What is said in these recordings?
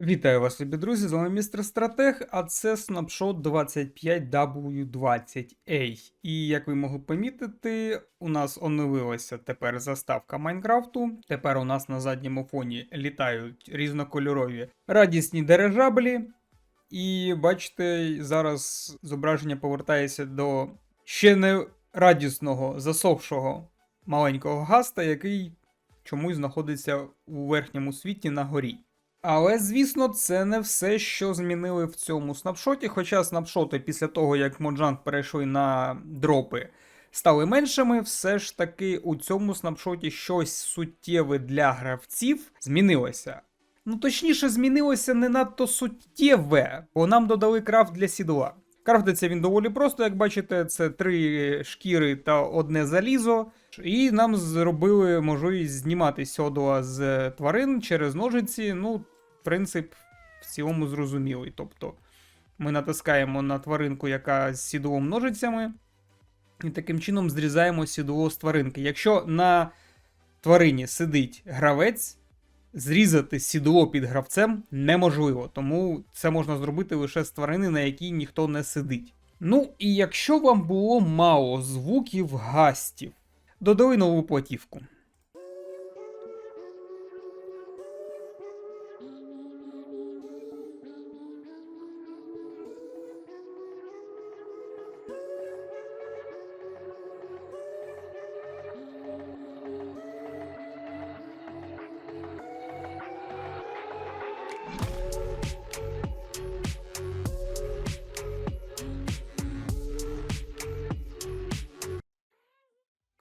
Вітаю вас, любі друзі! З вами містер Стратег, а це снапшот 25W20A. І як ви могли помітити, у нас оновилася тепер заставка Майнкрафту. Тепер у нас на задньому фоні літають різнокольорові радісні дирижаблі. І бачите, зараз зображення повертається до ще не радісного, засохшого маленького гаста, який чомусь знаходиться у верхньому світі на горі. Але, звісно, це не все, що змінили в цьому снапшоті. Хоча снапшоти після того, як Моджанг перейшли на дропи, стали меншими, все ж таки у цьому снапшоті щось суттєве для гравців змінилося. Ну, точніше, змінилося не надто суттєве, бо нам додали крафт для сідла. Крафтиться він доволі просто, як бачите, це три шкіри та одне залізо. І нам зробили можливість знімати сьодла з тварин через ножиці. Ну, принцип в цілому зрозумілий. Тобто ми натискаємо на тваринку, яка з сідлом ножицями, і таким чином зрізаємо сідло з тваринки. Якщо на тварині сидить гравець, зрізати сідло під гравцем неможливо, тому це можна зробити лише з тварини, на якій ніхто не сидить. Ну і якщо вам було мало звуків гастів, додали нову платівку.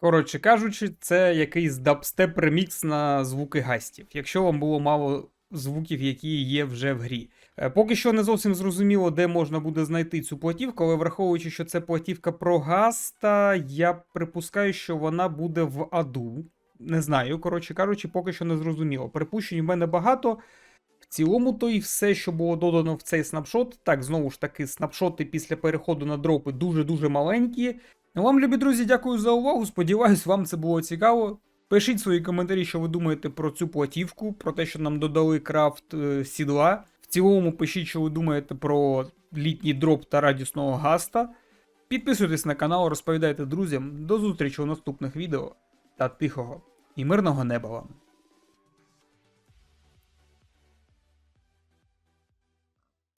Коротше кажучи, це якийсь дабстеп ремікс на звуки гастів, якщо вам було мало звуків, які є вже в грі. Е, Поки що не зовсім зрозуміло, де можна буде знайти цю платівку, але враховуючи, що це платівка про гаста, я припускаю, що вона буде в аду. Не знаю, коротше кажучи, поки що не зрозуміло. Припущень в мене багато. В цілому, то і все, що було додано в цей снапшот. Так, знову ж таки, снапшоти після переходу на дропи дуже-дуже маленькі. Вам, любі друзі, дякую за увагу. Сподіваюсь, вам це було цікаво. Пишіть свої коментарі, що ви думаєте про цю платівку, про те, що нам додали крафт е, сідла. В цілому пишіть, що ви думаєте про літній дроп та радісного гаста. Підписуйтесь на канал, розповідайте друзям. До зустрічі у наступних відео та тихого і мирного неба вам.